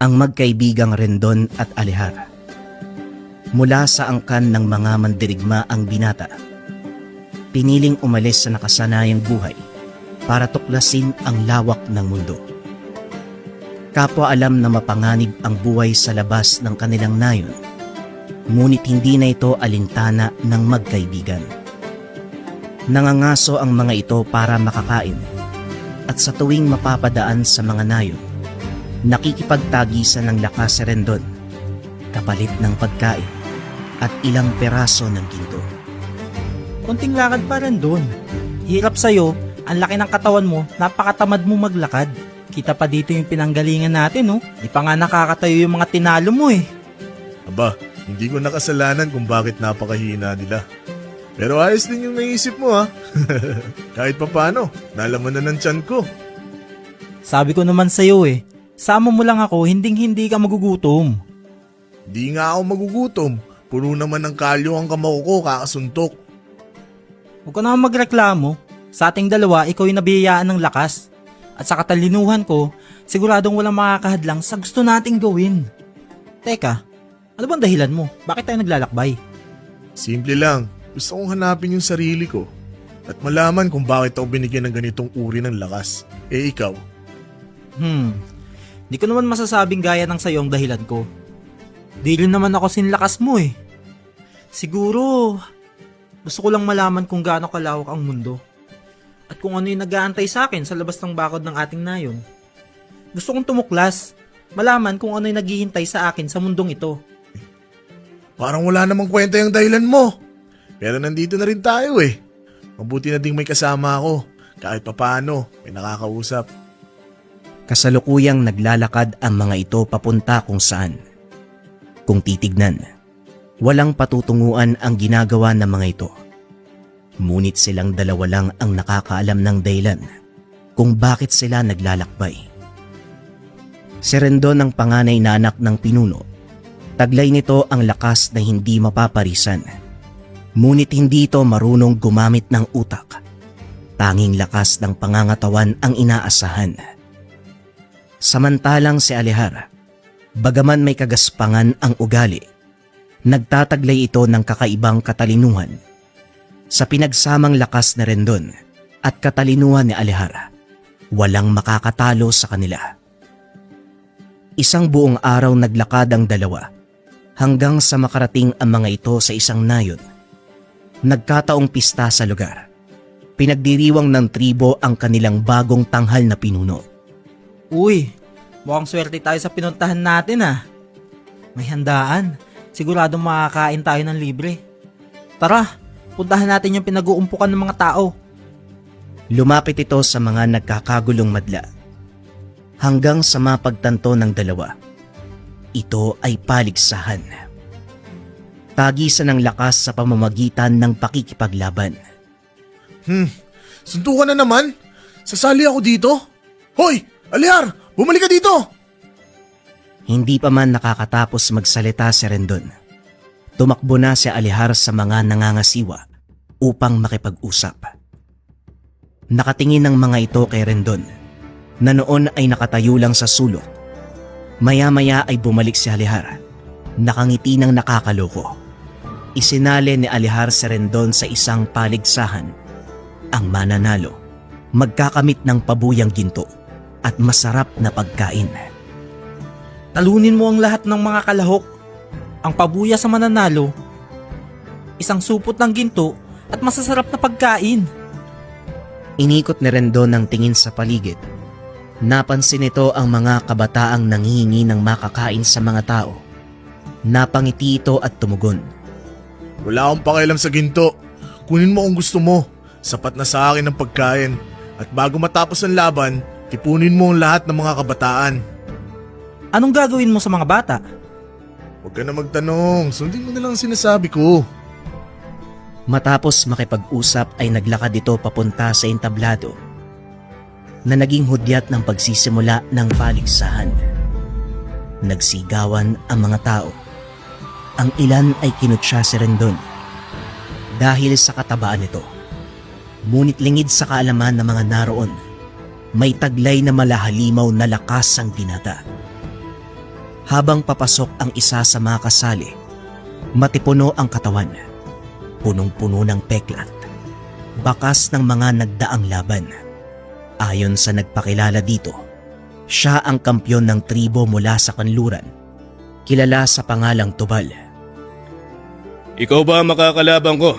ang magkaibigang Rendon at Alihar. Mula sa angkan ng mga mandirigma ang binata, piniling umalis sa nakasanayang buhay para tuklasin ang lawak ng mundo. Kapwa alam na mapanganib ang buhay sa labas ng kanilang nayon, ngunit hindi na ito alintana ng magkaibigan. Nangangaso ang mga ito para makakain at sa tuwing mapapadaan sa mga nayon, nakikipagtagisan ng lakas si Rendon, kapalit ng pagkain at ilang peraso ng ginto. Konting lakad pa rin doon. Hirap sa'yo, ang laki ng katawan mo, napakatamad mo maglakad. Kita pa dito yung pinanggalingan natin, no? Di pa nga nakakatayo yung mga tinalo mo eh. Aba, hindi ko nakasalanan kung bakit napakahina nila. Pero ayos din yung naisip mo ha. Kahit papano, nalaman na ng tiyan ko. Sabi ko naman sa'yo eh, sama mo lang ako, hinding hindi ka magugutom. Di nga ako magugutom. Puro naman ng kalyo ang kamao ko kakasuntok. Huwag ka naman magreklamo. Sa ating dalawa, ikaw yung nabiyayaan ng lakas. At sa katalinuhan ko, siguradong walang makakahadlang sa gusto nating gawin. Teka, ano bang dahilan mo? Bakit tayo naglalakbay? Simple lang, gusto kong hanapin yung sarili ko. At malaman kung bakit ako binigyan ng ganitong uri ng lakas. Eh ikaw, Hmm, di ko naman masasabing gaya ng sayo ang dahilan ko. Di rin naman ako sinlakas mo eh. Siguro, gusto ko lang malaman kung gaano kalawak ang mundo. At kung ano yung nag-aantay sa akin sa labas ng bakod ng ating nayon. Gusto kong tumuklas, malaman kung ano yung naghihintay sa akin sa mundong ito. parang wala namang kwenta yung dahilan mo. Pero nandito na rin tayo eh. Mabuti na ding may kasama ako. Kahit papano, may nakakausap. Kasalukuyang naglalakad ang mga ito papunta kung saan. Kung titignan, walang patutunguan ang ginagawa ng mga ito. Ngunit silang dalawa lang ang nakakaalam ng dahilan kung bakit sila naglalakbay. Si Rendon ang panganay na anak ng pinuno. Taglay nito ang lakas na hindi mapaparisan. Ngunit hindi ito marunong gumamit ng utak. Tanging lakas ng pangangatawan ang inaasahan. Samantalang si Alihar, bagaman may kagaspangan ang ugali, nagtataglay ito ng kakaibang katalinuhan. Sa pinagsamang lakas na Rendon at katalinuhan ni Alihar, walang makakatalo sa kanila. Isang buong araw naglakad ang dalawa hanggang sa makarating ang mga ito sa isang nayon. Nagkataong pista sa lugar. Pinagdiriwang ng tribo ang kanilang bagong tanghal na pinuno. Uy, mukhang swerte tayo sa pinuntahan natin ah. May handaan. Siguradong makakain tayo ng libre. Tara, puntahan natin yung pinag-uumpukan ng mga tao. Lumapit ito sa mga nagkakagulong madla. Hanggang sa mapagtanto ng dalawa. Ito ay paligsahan. Tagisan ng lakas sa pamamagitan ng pakikipaglaban. Hmm, suntukan na naman. Sasali ako dito. Hoy, Aliar, bumalik ka dito. Hindi pa man nakakatapos magsalita si Rendon. Tumakbo na si Alihar sa mga nangangasiwa upang makipag-usap. Nakatingin ng mga ito kay Rendon na noon ay nakatayo lang sa sulok. Maya-maya ay bumalik si Alihar, nakangiti ng nakakaloko. Isinali ni Alihar si Rendon sa isang paligsahan. Ang mananalo, magkakamit ng pabuyang ginto at masarap na pagkain. Talunin mo ang lahat ng mga kalahok. Ang pabuya sa mananalo. Isang supot ng ginto at masasarap na pagkain. Inikot ni Rendon ang tingin sa paligid. Napansin nito ang mga kabataang nangihingi ng makakain sa mga tao. Napangiti ito at tumugon. Wala akong pakialam sa ginto. Kunin mo kung gusto mo. Sapat na sa akin ang pagkain. At bago matapos ang laban, tipunin mo ang lahat ng mga kabataan. Anong gagawin mo sa mga bata? Huwag ka na magtanong. Sundin mo na lang ang sinasabi ko. Matapos makipag-usap ay naglakad ito papunta sa entablado na naging hudyat ng pagsisimula ng paligsahan. Nagsigawan ang mga tao. Ang ilan ay kinutsa si Rendon dahil sa katabaan nito. Ngunit lingid sa kaalaman ng mga naroon, may taglay na malahalimaw na lakas ang binata. Habang papasok ang isa sa mga kasali, matipuno ang katawan, punong-puno ng peklat, bakas ng mga nagdaang laban. Ayon sa nagpakilala dito, siya ang kampyon ng tribo mula sa kanluran, kilala sa pangalang Tubal. Ikaw ba ang makakalabang ko?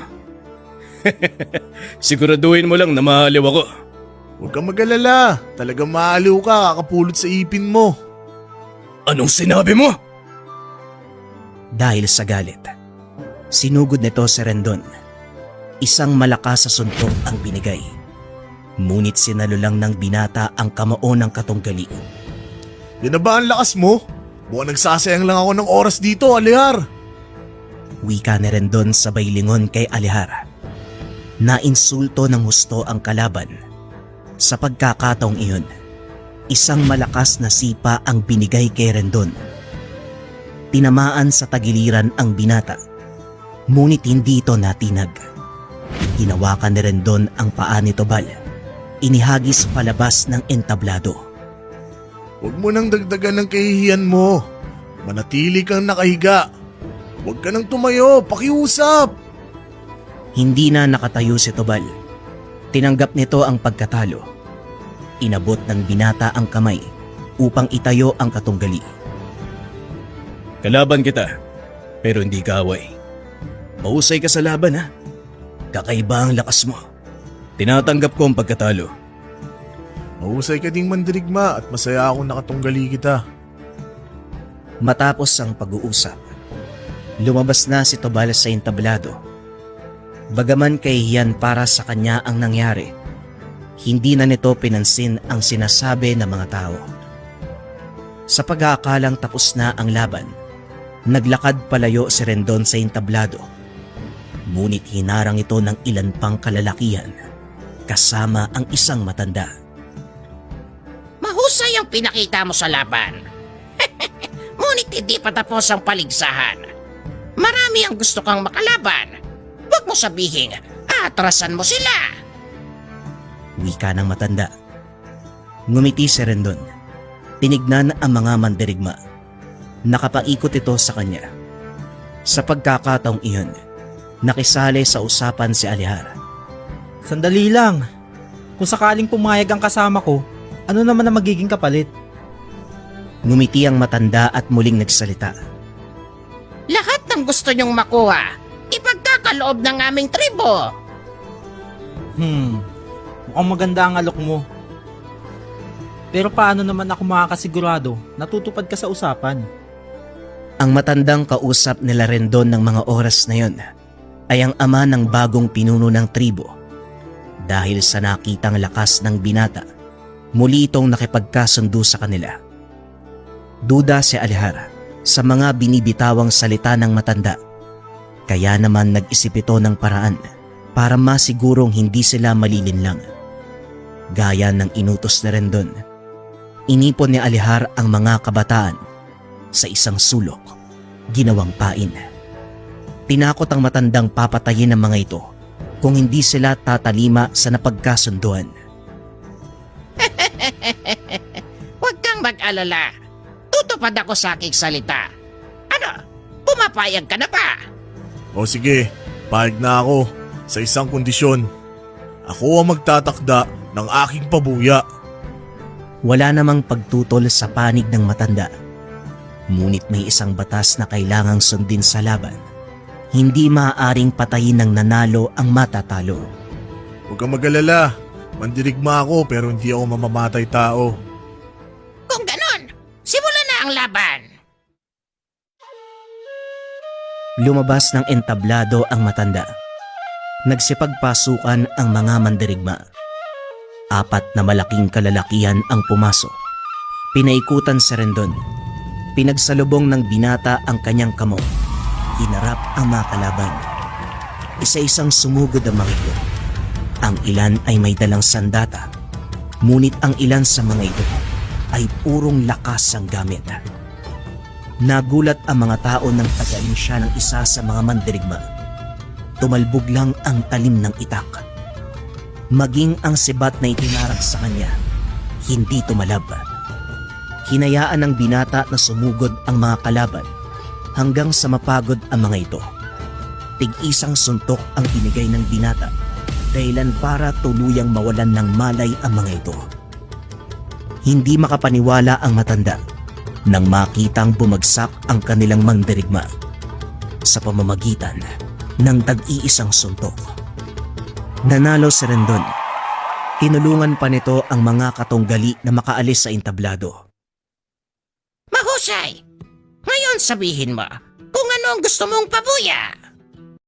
Siguraduhin mo lang na mahaliw ako. Huwag kang mag-alala. Talagang maaliw ka kakapulot sa ipin mo. Anong sinabi mo? Dahil sa galit, sinugod nito si Rendon. Isang malakas sa suntok ang binigay. Ngunit sinalo lang ng binata ang kamao ng katunggali. Yan na ba ang lakas mo? Mukhang nagsasayang lang ako ng oras dito, Alihar. Wika ni Rendon sabay lingon kay Alihar. Nainsulto ng husto ang kalaban. Sa pagkakataong iyon, isang malakas na sipa ang binigay kay Rendon. Tinamaan sa tagiliran ang binata, ngunit hindi ito natinag. Hinawakan ni Rendon ang paa ni Tobal. Inihagis palabas ng entablado. Huwag mo nang dagdagan ng kahihiyan mo. Manatili kang nakahiga. Huwag ka nang tumayo, pakiusap. Hindi na nakatayo si Tobal. Tinanggap nito ang pagkatalo. Inabot ng binata ang kamay upang itayo ang katunggali. Kalaban kita, pero hindi ka away. Mahusay ka sa laban ha. Kakaiba ang lakas mo. Tinatanggap ko ang pagkatalo. Mahusay ka ding mandirigma at masaya akong nakatunggali kita. Matapos ang pag-uusap, lumabas na si Tobal sa entablado. Bagaman kahihiyan para sa kanya ang nangyari, hindi na nito pinansin ang sinasabi ng mga tao. Sa pag-aakalang tapos na ang laban, naglakad palayo si Rendon sa entablado. Ngunit hinarang ito ng ilan pang kalalakihan, kasama ang isang matanda. Mahusay ang pinakita mo sa laban. Ngunit hindi pa tapos ang paligsahan. Marami ang gusto kang makalaban. Huwag mo sabihin, atrasan mo sila. Wika ng matanda. Ngumiti si Rendon. Tinignan ang mga mandirigma. Nakapaikot ito sa kanya. Sa pagkakataong iyon, nakisali sa usapan si Alihar. Sandali lang. Kung sakaling pumayag ang kasama ko, ano naman ang magiging kapalit? Ngumiti ang matanda at muling nagsalita. Lahat ng gusto niyong makuha, ipagkakaloob ng aming tribo. Hmm, mukhang maganda ang alok mo. Pero paano naman ako makakasigurado na tutupad ka sa usapan? Ang matandang kausap nila Rendon ng mga oras na yon ay ang ama ng bagong pinuno ng tribo. Dahil sa nakitang lakas ng binata, muli itong nakipagkasundo sa kanila. Duda si Alihara sa mga binibitawang salita ng matanda. Kaya naman nag-isip ito ng paraan para masigurong hindi sila malilinlang. Gaya ng inutos na Rendon, inipon ni Alihar ang mga kabataan sa isang sulok, ginawang pain. Tinakot ang matandang papatayin ng mga ito kung hindi sila tatalima sa napagkasunduan. Huwag kang mag-alala. Tutupad ako sa aking salita. Ano? Pumapayag ka na ba? O sige, pahig na ako sa isang kondisyon. Ako ang magtatakda ng aking pabuya. Wala namang pagtutol sa panig ng matanda. Ngunit may isang batas na kailangang sundin sa laban. Hindi maaaring patayin ng nanalo ang matatalo. Huwag kang mag-alala. Mandirigma ako pero hindi ako mamamatay tao. Kung ganon, simulan na ang laban. Lumabas ng entablado ang matanda. Nagsipagpasukan ang mga mandirigma. Apat na malaking kalalakihan ang pumasok. Pinaikutan sa rendon. Pinagsalubong ng binata ang kanyang kamo. Hinarap ang mga kalaban. Isa-isang sumugod ang mga ito. Ang ilan ay may dalang sandata. Ngunit ang ilan sa mga ito ay purong lakas ang gamit. Nagulat ang mga tao nang tagain siya ng isa sa mga mandirigma. Tumalbog lang ang talim ng itak. Maging ang sibat na itinarag sa kanya, hindi tumalab. Hinayaan ng binata na sumugod ang mga kalaban hanggang sa mapagod ang mga ito. Tig-isang suntok ang binigay ng binata dahilan para tuluyang mawalan ng malay ang mga ito. Hindi makapaniwala ang matanda nang makitang bumagsak ang kanilang mandirigma sa pamamagitan ng tag-iisang suntok. Nanalo si Rendon. Tinulungan pa nito ang mga katunggali na makaalis sa entablado. Mahusay! Ngayon sabihin mo kung ano ang gusto mong pabuya.